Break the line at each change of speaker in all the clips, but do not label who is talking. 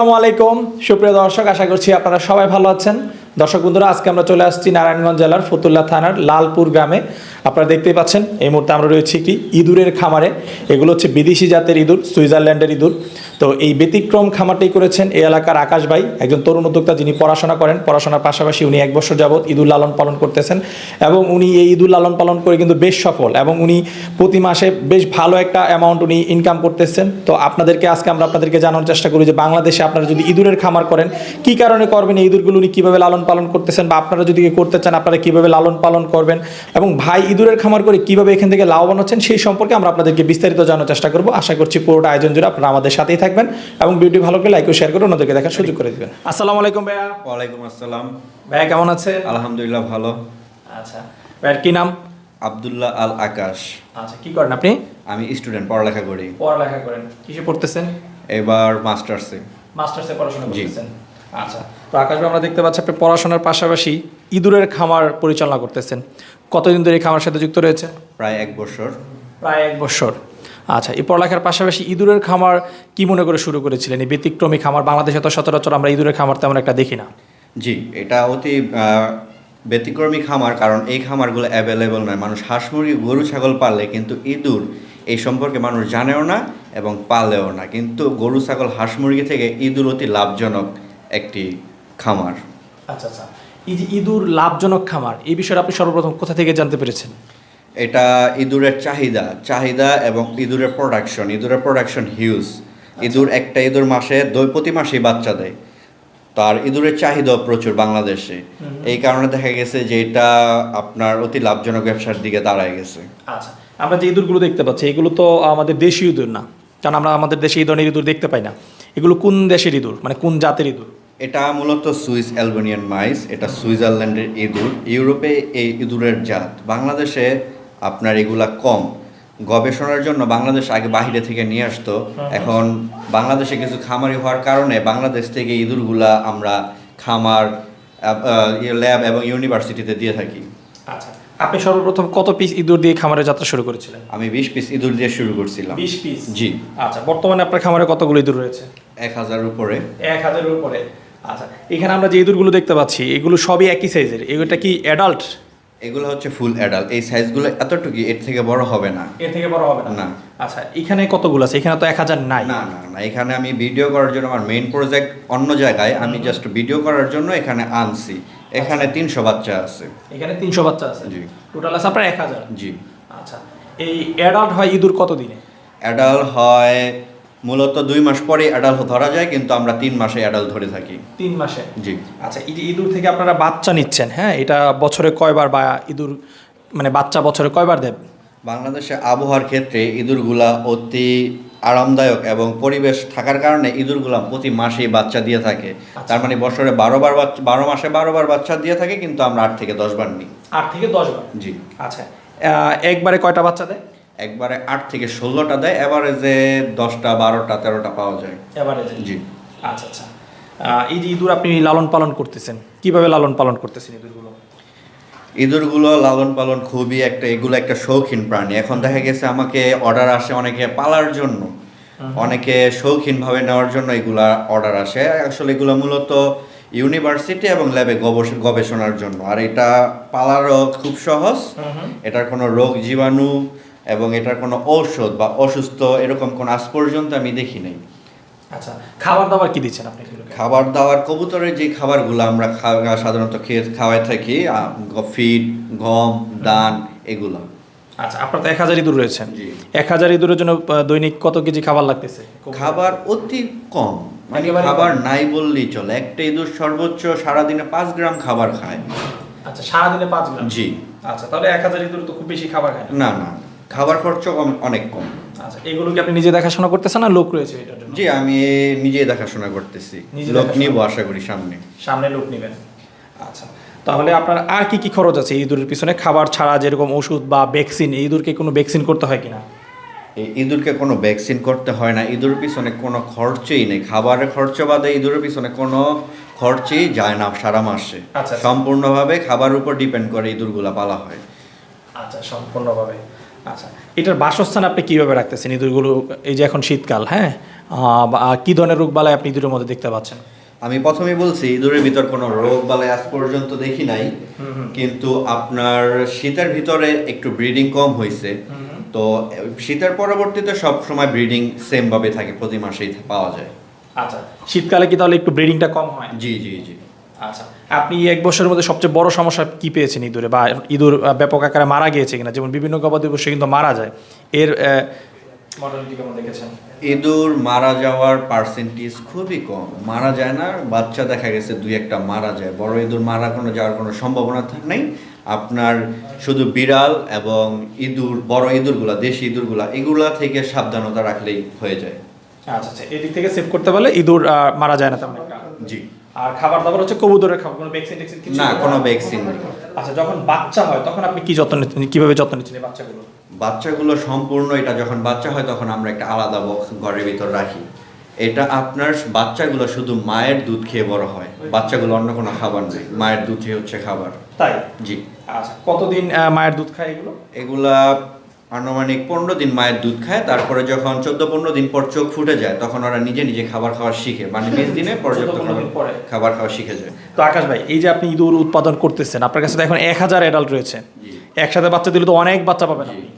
আসসালামু আলাইকুম। সুপ্রিয় দর্শক আশা করছি আপনারা সবাই ভালো আছেন। দর্শক বন্ধুরা, আজকে আমরা চলে আসছি নারায়ণগঞ্জ জেলার ফতুল্লা থানার লালপুর গ্রামে। আপনারা দেখতেই পাচ্ছেন, এই মুহূর্তে আমরা রয়েছি একটি ইঁদুরের খামারে। এগুলো হচ্ছে বিদেশি জাতের ইঁদুর, সুইজারল্যান্ডের ইঁদুর। তো এই ব্যতিক্রম খামারটি করেছেন এই এলাকার আকাশ ভাই, একজন তরুণ উদ্যোক্তা যিনি পড়াশোনা করেন। পড়াশোনার পাশাপাশি উনি এক বছর যাবৎ ইঁদুর লালন পালন করতেছেন এবং উনি এই ইঁদুর লালন পালন করে কিন্তু বেশ সফল এবং উনি প্রতি মাসে বেশ ভালো একটা অ্যামাউন্ট উনি ইনকাম করতেছেন। তো আপনাদেরকে আজকে আমরা আপনাদেরকে জানানোর চেষ্টা করি যে বাংলাদেশে আপনারা যদি ইঁদুরের খামার করেন, কি কারণে করবেন, এই ইঁদুরগুলো উনি কীভাবে লালন পালন করতেছেন বা আপনারা যদি করতে চান আপনারা কীভাবে লালন পালন করবেন এবং ভাই ইঁদুরের খামার করে কীভাবে এখান থেকে লাভবান হচ্ছেন সেই সম্পর্কে আমরা আপনাদেরকে বিস্তারিত জানার চেষ্টা করব। আশা করছি পুরোটা আয়োজন জুড়ে আপনারা আমাদের সাথেই থাকবেন এবং ভিডিওটি ভালো করে লাইক ও শেয়ার করে অন্যদেরকে দেখার সুযোগ করে দেবেন। আসসালামু আলাইকুম ভাইয়া।
ওয়ালাইকুম আসসালাম।
ভাইয়া কেমন আছে
আলহামদুলিল্লাহ ভালো।
আচ্ছা ভাইয়ার কি নাম?
আবদুল্লাহ আল আকাশ।
আচ্ছা কি করেন আপনি?
আমি স্টুডেন্ট পড়ালেখা করি।
পড়ালেখা করেন। কিসে পড়তেছেন?
এবার মাস্টার্সে
মাস্টার্সে পড়াশোনা
জি।
করতেছেন। আচ্ছা তো আকাশ আমরা দেখতে পাচ্ছি আপনি পড়াশোনার পাশাপাশি ইঁদুরের খামার পরিচালনা করতেছেন। কতদিন ধরে এই খামার সাথে যুক্ত রয়েছে?
প্রায় এক বছর।
প্রায় এক বছর। আচ্ছা এই পড়ালেখার পাশাপাশি ইঁদুরের খামার কি মনে করে শুরু করেছিলেন? এই ব্যতিক্রমী খামার বাংলাদেশে তো সচরাচর আমরা ইঁদুরের খামার তেমন একটা দেখি না।
জি এটা অতি ব্যতিক্রমী খামার কারণ এই খামারগুলো অ্যাভেলেবল নয়। মানুষ হাঁস মুরগি গরু ছাগল পালে কিন্তু ইঁদুর এই সম্পর্কে মানুষ জানেও না এবং পালেও না। কিন্তু গরু ছাগল হাঁস মুরগি থেকে ইঁদুর অতি লাভজনক। একটি খামার।
আচ্ছা আচ্ছা। ইঁদুর লাভজনক খামার এই বিষয়ে আপনি সর্বপ্রথম কোথা থেকে জানতে পেরেছেন?
এটা ইঁদুরের চাহিদা চাহিদা এবং ইঁদুরের প্রোডাকশন ইঁদুরের প্রোডাকশন হিউজ ইঁদুর একটা ইঁদুর মাসে দুই প্রতি মাসেই বাচ্চা দেয়। তার ইঁদুরের চাহিদাও প্রচুর বাংলাদেশে। এই কারণে দেখা গেছে যে এটা আপনার অতি লাভজনক ব্যবসার দিকে দাঁড়ায় গেছে।
আচ্ছা। আমরা যে ইঁদুরগুলো দেখতে পাচ্ছি এগুলো তো আমাদের দেশীয় ইঁদুর না। কারণ আমরা আমাদের দেশে এই ধরনের ইঁদুর দেখতে পাই না। এগুলো কোন দেশের ইঁদুর? মানে কোন জাতের ইঁদুর?
এটা মূলত সুইস অ্যালবেনিয়ান মাইস এটা সুইজারল্যান্ডের ইঁদুর। ইউরোপে এই ইঁদুরের জাত। বাংলাদেশে আপনার এগুলা কম। গবেষণার জন্য বাংলাদেশ আগে বাহিরে থেকে নিয়ে আসতো। এখন বাংলাদেশে কিছু খামারি হওয়ার কারণে বাংলাদেশ থেকে ইঁদুরগুলা আমরা খামার ল্যাব এবং ইউনিভার্সিটিতে দিয়ে থাকি।
আচ্ছা আপনি সর্বপ্রথম কত পিস ইঁদুর দিয়ে খামারের যাত্রা শুরু করেছিলেন?
আমি বিশ পিস ইঁদুর দিয়ে শুরু করছিলাম।
বিশ পিস?
জি।
আচ্ছা বর্তমানে আপনার খামারে কতগুলো ইঁদুর রয়েছে?
এক হাজার উপরে।
এক হাজারের উপরে। আচ্ছা এখানে আমরা যে ইঁদুরগুলো দেখতে পাচ্ছি এগুলো সবই একই সাইজের এগুলোটা কি অ্যাডাল্ট
এগুলো হচ্ছে ফুল অ্যাডাল্ট এই সাইজগুলো এতটুকু এর থেকে বড় হবে না।
এর থেকে বড় হবে না। আচ্ছা এখানে কতগুলো আছে? এখানে তো এক হাজার নাই।
না না না এখানে আমি ভিডিও করার জন্য আমার মেইন প্রজেক্ট অন্য জায়গায় আমি জাস্ট ভিডিও করার জন্য এখানে আনছি। এখানে তিনশো বাচ্চা আছে।
এখানে তিনশো বাচ্চা আছে?
জি।
টোটাল আছে আপনার এক হাজার?
জি।
আচ্ছা এই অ্যাডাল্ট হয় ইঁদুর কত দিনে
অ্যাডাল হয় মূলত দুই মাস পরে অ্যাডাল ধরা যায় কিন্তু আমরা তিন মাসে অ্যাডাল ধরে থাকি।
তিন মাসে?
জি।
আচ্ছা ইঁদুর থেকে আপনারা বাচ্চা নিচ্ছেন হ্যাঁ? এটা বছরে কয়বার বা ইঁদুর মানে বাচ্চা বছরে কয়বার দেব
বাংলাদেশে আবহাওয়ার ক্ষেত্রে ইঁদুরগুলা অতি আরামদায়ক এবং পরিবেশ থাকার কারণে ইঁদুরগুলা প্রতি মাসেই বাচ্চা দিয়ে থাকে। তার মানে বছরে বারো বার বাচ্চা বারো মাসে বারো বার বাচ্চা দিয়ে থাকে কিন্তু আমরা আট থেকে দশ বার নিই।
আট থেকে দশ বার?
জি।
আচ্ছা। একবারে কয়টা বাচ্চা দেয়?
একবারে আট থেকে ষোলোটা দেয় এভারেজে দশটা বারোটা তেরোটা পাওয়া যায়।
এভারেজে
জি।
আচ্ছা আচ্ছা। এই যে ইঁদুর আপনি লালন পালন করতেছেন। কীভাবে লালন পালন করতেছেন ইঁদুরগুলো?
ইঁদুরগুলো লালন পালন খুবই একটা এগুলো একটা শৌখিন প্রাণী। এখন দেখা গেছে আমাকে অর্ডার আসে অনেকে পালার জন্য। অনেকে শৌখিনভাবে নেওয়ার জন্য এগুলা অর্ডার আসে। আসলে এগুলো মূলত ইউনিভার্সিটি এবং ল্যাবে গবেষণার জন্য। আর এটা পালারও খুব সহজ। এটার কোনো রোগ জীবাণু এবং এটার কোনো ঔষধ বা অসুস্থ এরকম কোনো আজ পর্যন্ত আমি দেখি নাই।
আচ্ছা খাবার দাবার কি দিচ্ছেন আপনি
খাবার দাবার কবুতরের যে খাবারগুলো আমরা সাধারণত খেয়ে খাওয়াই থাকি ফিড গম দান এগুলো।
আচ্ছা আপনার তো এক হাজার ইঁদুর রয়েছেন। এক হাজার ইঁদুরের জন্য দৈনিক কত কেজি খাবার লাগতেছে?
খাবার অতি কম। মানে খাবার নাই বললেই চলে। একটা ইঁদুর সর্বোচ্চ সারাদিনে পাঁচ গ্রাম খাবার খায়।
আচ্ছা সারাদিনে পাঁচ গ্রাম?
জি।
আচ্ছা তাহলে এক হাজার ইঁদুর তো খুব বেশি খাবার খায় না
না। খাবার খরচ কম অনেক কম।
আচ্ছা এগুলো কি আপনি নিজে দেখাশোনা করতেছেন না? লোক রয়েছে এটার জন্য?
জি আমি নিজেই দেখাশোনা করতেছি।
নিজে
লোক নিব আশা করি সামনে।
সামনে লোক নেবেন। আচ্ছা তাহলে আপনার আর কি কি খরচ আছে ইঁদুরের পিছনে? খাবার ছাড়া যেরকম ওষুধ বা ভ্যাকসিন ইঁদুরকে কোনো ভ্যাকসিন করতে হয় কিনা?
ইঁদুরকে কোনো ভ্যাকসিন করতে হয় না। ইঁদুরের পিছনে কোনো খরচই নেই। খাবারের খরচ বাদে ইঁদুরের পিছনে কোনো খরচই যায় না সারা মাসে।
আচ্ছা।
সম্পূর্ণভাবে খাবার উপর ডিপেন্ড করে ইঁদুরগুলা পালা হয়।
আচ্ছা সম্পূর্ণভাবে। আচ্ছা এটার বাসস্থান আপনি কীভাবে রাখতেছেন? ইঁদুরগুলো এই যে এখন শীতকাল হ্যাঁ? কি ধরনের রোগ বালাই আপনি ইঁদুরের মধ্যে দেখতে পাচ্ছেন?
আমি প্রথমেই বলছি ইঁদুরের ভিতর কোনো রোগ বালাই আজ পর্যন্ত দেখি নাই। কিন্তু আপনার শীতের ভিতরে একটু ব্রিডিং কম হয়েছে। তো শীতের পরবর্তীতে সব সময় ব্রিডিং সেম ভাবে থাকে প্রতি মাসেই পাওয়া যায়।
আচ্ছা শীতকালে কি তাহলে একটু ব্রিডিংটা কম হয়?
জি জি জি।
আচ্ছা আপনি এক বছরের মধ্যে সবচেয়ে বড় সমস্যা কি পেয়েছেন ইঁদুরে? বা ইঁদুর ব্যাপক আকারে মারা গিয়েছে কিনা? যেমন বিভিন্ন গবাদি পশু কিন্তু মারা যায়। এর
ইঁদুর মারা যাওয়ার পার্সেন্টেজ খুবই কম। মারা যায় না বাচ্চা দেখা গেছে দুই একটা মারা যায়। বড় ইঁদুর মারা কোনো যাওয়ার কোনো সম্ভাবনা থাক নেই। আপনার শুধু বিড়াল এবং ইঁদুর বড় ইঁদুরগুলা দেশি ইঁদুরগুলা এগুলা থেকে সাবধানতা রাখলেই হয়ে যায়।
আচ্ছা আচ্ছা। এদিক থেকে সেভ করতে পারলে ইঁদুর মারা যায় না তেমন একটা।
জি।
আর খাবার দাবার হচ্ছে কবুতরের খাবার কোনো ভ্যাকসিন ট্যাকসিন কিছু
না কোনো ভ্যাকসিন
আচ্ছা যখন বাচ্চা হয় তখন আপনি কি যত্ন নিচ্ছেন? কীভাবে যত্ন নিচ্ছেন এই বাচ্চাগুলো?
বাচ্চাগুলো সম্পূর্ণ এটা যখন বাচ্চা হয় তখন আমরা একটা আলাদা বক্স ঘরের ভিতর রাখি। এটা আপনার বাচ্চাগুলো শুধু মায়ের দুধ খেয়ে বড় হয়। বাচ্চাগুলো অন্য কোনো খাবার নেই। মায়ের দুধই হচ্ছে খাবার।
তাই?
জি।
আচ্ছা কতদিন মায়ের দুধ খায় এগুলো?
এগুলা আনুমানিক পনেরো দিন মায়ের দুধ খায় তারপরে যখন চোদ্দ পনেরো দিন পর চোখ ফুটে যায় তখন ওরা নিজে নিজে খাবার খাওয়া শিখে। মানে বিশ দিনে পর্যাপ্ত
14 দিন পরে।
খাবার- খাবার খাওয়া শিখে যায়।
তো আকাশ ভাই এই যে আপনি ইঁদুর উৎপাদন করতেছেন আপনার কাছে তো এখন এক হাজার অ্যাডাল্ট রয়েছে। একসাথে বাচ্চা দিলে তো অনেক বাচ্চা পাবেন আপনি।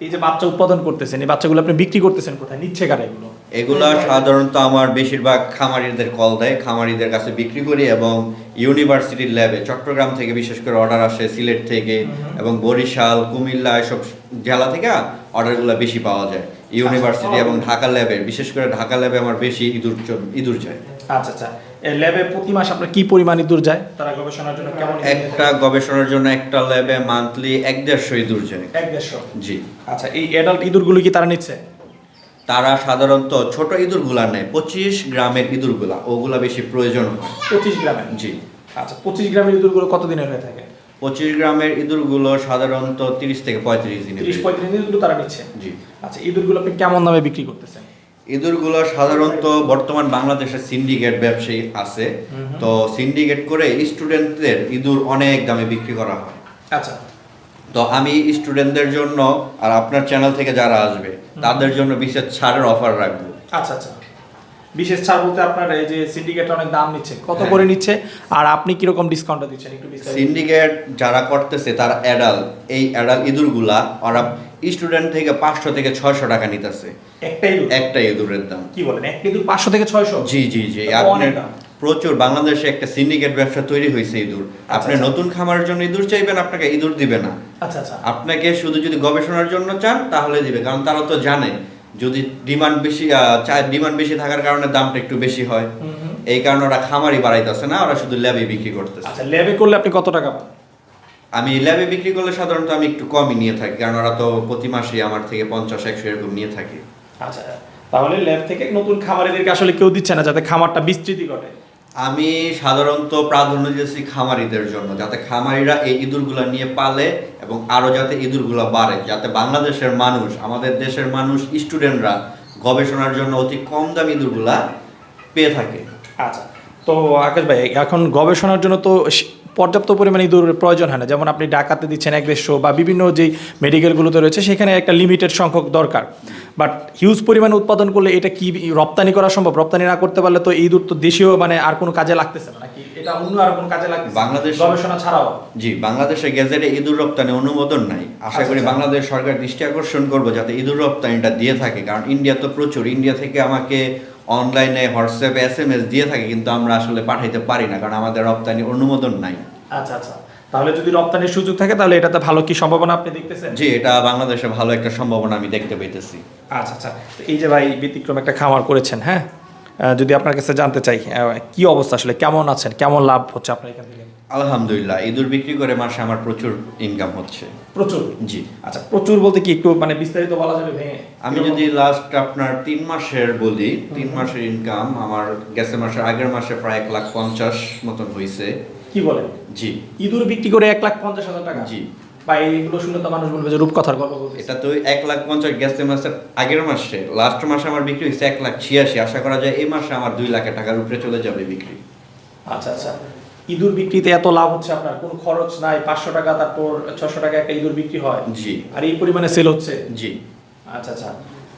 এই যে বাচ্চা উৎপাদন করতেছেন এই বাচ্চাগুলো আপনি বিক্রি করতেছেন কোথায়? নিচ্ছে কারা এগুলো?
এগুলা সাধারণত আমার বেশিরভাগ খামারিদের কল দেয় খামারিদের কাছে বিক্রি করি এবং ইউনিভার্সিটির ল্যাবে চট্টগ্রাম থেকে বিশেষ করে অর্ডার আসে সিলেট থেকে এবং বরিশাল কুমিল্লা এসব জেলা থেকে অর্ডারগুলো বেশি পাওয়া যায়। ইউনিভার্সিটি এবং ঢাকা ল্যাবে বিশেষ করে ঢাকা ল্যাবে আমার বেশি ইঁদুর ইঁদুর যায়।
আচ্ছা আচ্ছা। এই ল্যাবে প্রতি মাস আপনার কি পরিমাণ ইঁদুর যায়? তারা গবেষণার জন্য কেমন
একটা গবেষণার জন্য একটা ল্যাবে মান্থলি এক দেড়শো ইঁদুর যায়।
যায়? এক দেড়শো?
জি।
আচ্ছা এই অ্যাডাল্ট ইঁদুরগুলো কি তারা নিচ্ছে?
তারা সাধারণত ছোট ইঁদুরগুলা নেয় পঁচিশ গ্রামের ইঁদুরগুলা ওগুলা বেশি প্রয়োজন হয়।
পঁচিশ গ্রামের?
জি।
আচ্ছা পঁচিশ গ্রামের ইঁদুরগুলো কতদিনের হয়ে থাকে?
পঁচিশ গ্রামের ইঁদুরগুলো সাধারণত তিরিশ থেকে পঁয়ত্রিশ দিনের
তিরিশ পঁয়ত্রিশ ইঁদুর তারা নিচ্ছে।
জি।
আচ্ছা ইঁদুরগুলো আপনি কেমন দামে বিক্রি করতেছেন?
ইঁদুরগুলো সাধারণত বর্তমান বাংলাদেশে সিন্ডিকেট ব্যবসায়ী আছে। তো সিন্ডিকেট করে স্টুডেন্টদের ইঁদুর অনেক দামে বিক্রি করা হয়।
আচ্ছা
তো আমি স্টুডেন্টদের জন্য আর আপনার চ্যানেল থেকে যারা আসবে তাদের জন্য বিশেষ ছাড়ের অফার রাখব।
আচ্ছা আচ্ছা। বিশেষ ছাড় বলতে আপনার এই যে সিন্ডিকেট অনেক দাম নিচ্ছে কত
হ্যাঁ।
করে নিচ্ছে? আর আপনি কীরকম ডিসকাউন্টটা দিচ্ছেন? একটু বিস্তারিত।
সিন্ডিকেট যারা করতেছে তারা অ্যাডাল এই অ্যাডাল ইঁদুরগুলা ওরা স্টুডেন্ট থেকে পাঁচশো থেকে ছয়শো টাকা নিতেছে।
একটা ইঁদুর?
একটা ইঁদুরের দাম।
কি বলেন? এক ইঁদুর পাঁচশো থেকে ছয়শো?
জি জি জি। আপনি। প্রচুর বাংলাদেশে একটা সিন্ডিকেট ব্যবসা তৈরি হয়েছে ইঁদুর। আপনি
আচ্ছা।
নতুন খামারের জন্য ইঁদুর চাইবেন আপনাকে ইঁদুর দিবে না।
আচ্ছা আচ্ছা।
আপনাকে শুধু যদি গবেষণার জন্য চান তাহলে দিবে কারণ তারা তো জানে যদি ডিমান্ড বেশি ডিমান্ড বেশি থাকার কারণে দামটা একটু বেশি হয়। এই কারণে ওরা খামারই বাড়াইতেছে না ওরা শুধু ল্যাবে বিক্রি করতেছে।
আচ্ছা ল্যাবে করলে আপনি কত টাকা পান
আমি ল্যাবে বিক্রি করলে সাধারণত আমি একটু কমই নিয়ে থাকি কারণ ওরা তো প্রতি মাসে আমার থেকে পঞ্চাশ একশো এরকম নিয়ে থাকে।
আচ্ছা তাহলে ল্যাব থেকে নতুন খামারিদেরকে আসলে কেউ দিচ্ছে না যাতে খামারটা বিস্তৃতি ঘটে।
আমি সাধারণত প্রাধান্য দিয়েছি খামারিদের জন্য, যাতে খামারিরা এই ইঁদুরগুলো নিয়ে পালে এবং আরও যাতে ইঁদুরগুলো বাড়ে, যাতে বাংলাদেশের মানুষ, আমাদের দেশের মানুষ, স্টুডেন্টরা গবেষণার জন্য অতি কম দামি ইঁদুরগুলা পেয়ে থাকে।
আচ্ছা তো আকাশ ভাই, এখন গবেষণার জন্য তো পর্যাপ্ত পরিমাণে ইঁদুর প্রয়োজন হয় না, যেমন আপনি ডাকাতে দিচ্ছেন এক দেড়শো বা বিভিন্ন যেই মেডিকেলগুলোতে রয়েছে, সেখানে একটা লিমিটেড সংখ্যক দরকার। বাট হিউজ পরিমাণে উৎপাদন করলে এটা কি রপ্তানি করা সম্ভব? রপ্তানি না করতে পারলে তো এই ইঁদুর তো দেশীয় মানে আর কোনো কাজে লাগতেছে না। নাকি এটা অন্য আর কোনো কাজে লাগতেছে
বাংলাদেশ-
গবেষণা ছাড়াও।
জি বাংলাদেশের গেজেটে ইঁদুর রপ্তানি অনুমোদন নাই। আশা করি
আচ্ছা।
বাংলাদেশ সরকার দৃষ্টি আকর্ষণ করব যাতে ইঁদুর রপ্তানিটা দিয়ে থাকে। কারণ ইন্ডিয়া তো প্রচুর। ইন্ডিয়া থেকে আমাকে অনলাইনে হোয়াটসঅ্যাপে এস এম এস দিয়ে থাকে কিন্তু আমরা আসলে পাঠাইতে পারি না কারণ আমাদের রপ্তানি অনুমোদন নাই।
আচ্ছা আচ্ছা। তাহলে যদি রপ্তানির সুযোগ থাকে তাহলে এটাতে ভালো কি সম্ভাবনা আপনি দেখতেছেন?
জি এটা বাংলাদেশে ভালো একটা সম্ভাবনা আমি দেখতে পাইতেছি।
আচ্ছা আচ্ছা। তো এই যে ভাই ব্যতিক্রম একটা খামার করেছেন হ্যাঁ? আহ, যদি আপনার কাছে জানতে চাই আহ, কি অবস্থা আসলে? কেমন আছেন? কেমন লাভ হচ্ছে আপনার এখান থেকে?
আলহামদুলিল্লাহ ইঁদুর বিক্রি করে মাসে আমার প্রচুর ইনকাম হচ্ছে।
প্রচুর?
জি।
আচ্ছা প্রচুর বলতে কি একটু মানে বিস্তারিত বলা যাবে ভেঙে
আমি যদি লাস্ট আপনার তিন মাসের বলি তিন মাসের ইনকাম আমার গেছে মাসের আগের মাসে প্রায় এক লাখ পঞ্চাশ মতন হয়েছে
কি বলেন
জি।
ইঁদুর বিক্রি করে এক লাখ পঞ্চাশ হাজার টাকা।
জি।
বা এইগুলো শুনলে তো মানুষ বলবে যে রূপকথার গল্প
এটা তো এক লাখ পঞ্চাশ গেছে মাসের আগের মাসে লাস্ট মাসে আমার বিক্রি হয়েছে এক লাখ ছিয়াশি। আশা করা যায় এই মাসে আমার দুই লাখ টাকার উপরে চলে যাবে বিক্রি।
আচ্ছা আচ্ছা। ইঁদুর বিক্রিতে এত লাভ হচ্ছে আপনার? কোনো খরচ নাই পাঁচশো টাকা তারপর ছশো টাকা একটা ইঁদুর বিক্রি হয়।
জি।
আর এই পরিমাণে সেল হচ্ছে?
জি।
আচ্ছা আচ্ছা।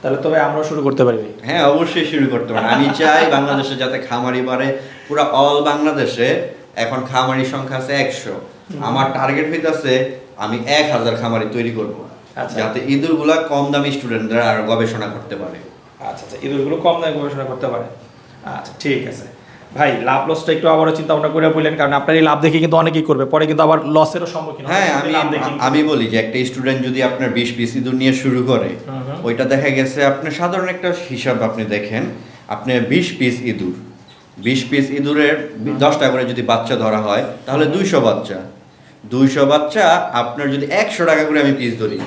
তাহলে তবে আমরা শুরু করতে পারি।
হ্যাঁ অবশ্যই শুরু করতে পারি। আমি চাই বাংলাদেশে যাতে খামারি বাড়ে। পুরো অল বাংলাদেশে এখন খামারি সংখ্যা আছে একশো। আমার টার্গেট হইতাছে আমি এক হাজার খামারি তৈরি করব।
আচ্ছা।
যাতে ইঁদুরগুলা কম দামি স্টুডেন্টরা আর গবেষণা করতে পারে।
আচ্ছা আচ্ছা ইঁদুরগুলো কম দামে গবেষণা করতে পারে। আচ্ছা ঠিক আছে। ভাই লাভ লসটা একটু আবারও চিন্তা ভাবনা করে বললেন কারণ আপনার এই লাভ দেখে কিন্তু অনেকেই করবে পরে কিন্তু আবার লসেরও সম্মুখীন
হ্যাঁ আমি আমি বলি যে একটা স্টুডেন্ট যদি আপনার বিশ পিস ইঁদুর নিয়ে শুরু করে। ওইটা দেখা গেছে আপনার সাধারণ একটা হিসাব আপনি দেখেন আপনি বিশ পিস ইঁদুর বিশ পিস ইঁদুরের দশটা করে যদি বাচ্চা ধরা হয় তাহলে দুইশো বাচ্চা। দুইশো বাচ্চা আপনার যদি একশো টাকা করে আমি পিস ধরি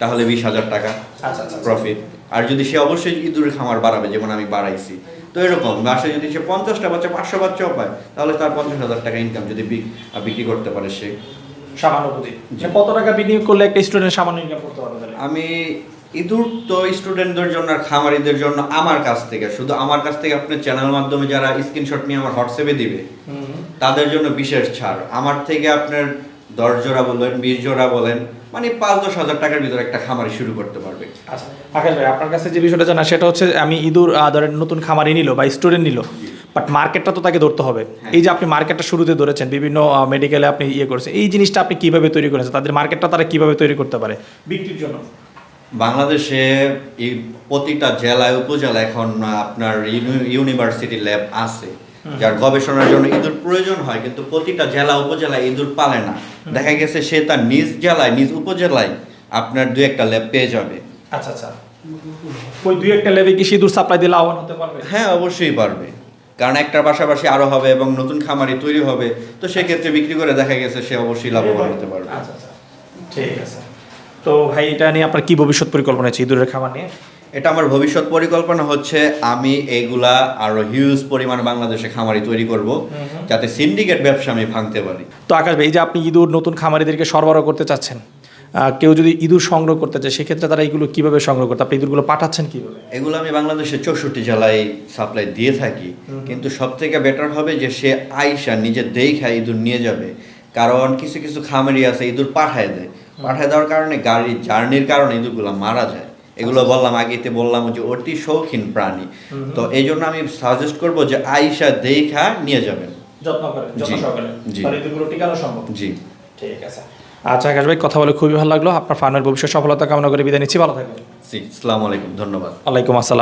তাহলে বিশ হাজার টাকা
আচ্ছা আচ্ছা
প্রফিট আর যদি সে অবশ্যই ইঁদুরের খামার বাড়াবে যেমন আমি বাড়াইছি। তো এরকম মাসে যদি সে পঞ্চাশটা বাচ্চা পাঁচশো বাচ্চাও পায় তাহলে তার পঞ্চাশ হাজার টাকা ইনকাম যদি বিক্রি করতে পারে সে।
সামান্য মানে কত টাকা বিনিয়োগ করলে একটা স্টুডেন্ট সামান্য ইনকাম করতে পারবে
আমি ইঁদুর তো স্টুডেন্টদের জন্য আর খামারিদের জন্য আমার কাছ থেকে। শুধু আমার কাছ থেকে আপনার চ্যানেল মাধ্যমে যারা স্ক্রিনশট নিয়ে আমার হোয়াটসঅ্যাপে দিবে তাদের জন্য বিশেষ ছাড়। আমার থেকে আপনার দশ জোড়া বলেন বিশ জোড়া বলেন মানে পাঁচ দশ হাজার টাকার ভিতরে একটা খামারি শুরু করতে পারবে।
আচ্ছা আকাশ ভাই আপনার কাছে যে বিষয়টা জানা সেটা হচ্ছে আমি ইঁদুর ধরেন নতুন খামারি নিল বা স্টুডেন্ট নিল বাট মার্কেটটা তো তাকে ধরতে হবে।
হ্যাঁ।
এই যে আপনি মার্কেটটা শুরুতে ধরেছেন বিভিন্ন মেডিকেলে আপনি ইয়ে করেছেন এই জিনিসটা আপনি কীভাবে তৈরি করেছেন তাদের মার্কেটটা তারা কীভাবে তৈরি করতে পারে? বিক্রির জন্য।
বাংলাদেশে এই প্রতিটা জেলায় উপজেলায় এখন আপনার ইউনিভার্সিটি ল্যাব আছে যার গবেষণার জন্য ইঁদুর প্রয়োজন হয় কিন্তু প্রতিটা জেলা উপজেলায় ইঁদুর পালে না। দেখা গেছে সে তার নিজ জেলায় নিজ উপজেলায় আপনার দু একটা ল্যাব পেয়ে যাবে।
আচ্ছা আচ্ছা। ওই দুই একটা লেভে কি সিঁদুর সাপ্লাই দিয়ে লাভবান হতে পারবে?
হ্যাঁ অবশ্যই পারবে। কারণ একটার পাশাপাশি আরও হবে এবং নতুন খামারি তৈরি হবে তো সেক্ষেত্রে বিক্রি করে দেখা গেছে সে অবশ্যই লাভবান হতে পারবে।
আচ্ছা আচ্ছা। ঠিক আছে। তো ভাই এটা নিয়ে আপনার কি ভবিষ্যৎ পরিকল্পনা আছে ইঁদুরের খামার নিয়ে?
এটা আমার ভবিষ্যৎ পরিকল্পনা হচ্ছে আমি এইগুলা আরও হিউজ পরিমাণ বাংলাদেশে খামারি তৈরি করব যাতে সিন্ডিকেট ব্যবসা আমি ভাঙতে পারি।
তো আকাশ ভাই এই যে আপনি ইঁদুর নতুন খামারিদেরকে সরবরাহ করতে চাচ্ছেন কেউ যদি ইঁদুর সংগ্রহ করতে চায় সেক্ষেত্রে তারা এগুলো কীভাবে সংগ্রহ করতে আপনি ইঁদুরগুলো পাঠাচ্ছেন কীভাবে?
এগুলো আমি বাংলাদেশের চৌষট্টি জেলায় সাপ্লাই দিয়ে থাকি কিন্তু সব থেকে বেটার হবে যে সে আইসা নিজে দেখা ইঁদুর নিয়ে যাবে কারণ কিছু কিছু খামারি আছে ইঁদুর পাঠায় দেয়। পাঠায় দেওয়ার কারণে গাড়ি জার্নির কারণে ইঁদুরগুলো মারা যায়। এগুলো বললাম আগেতে বললাম যে অতি শৌখিন প্রাণী। তো এই জন্য আমি সাজেস্ট করব যে আইসা দেখা নিয়ে যাবেন।
যত্ন করে যত্ন
জি,
সহকারে ইঁদুরগুলো টিকানো সম্ভব
জি।
ঠিক আছে। আচ্ছা আকাশ ভাই কথা বলে খুবই ভালো লাগল। আপনার ফার্মের ভবিষ্যৎ সফলতা কামনা করে বিদায় নিচ্ছি। ভালো থাকবেন।
জি আসসালামু আলাইকুম ধন্যবাদ।
ওয়ালাইকুম আসসালাম।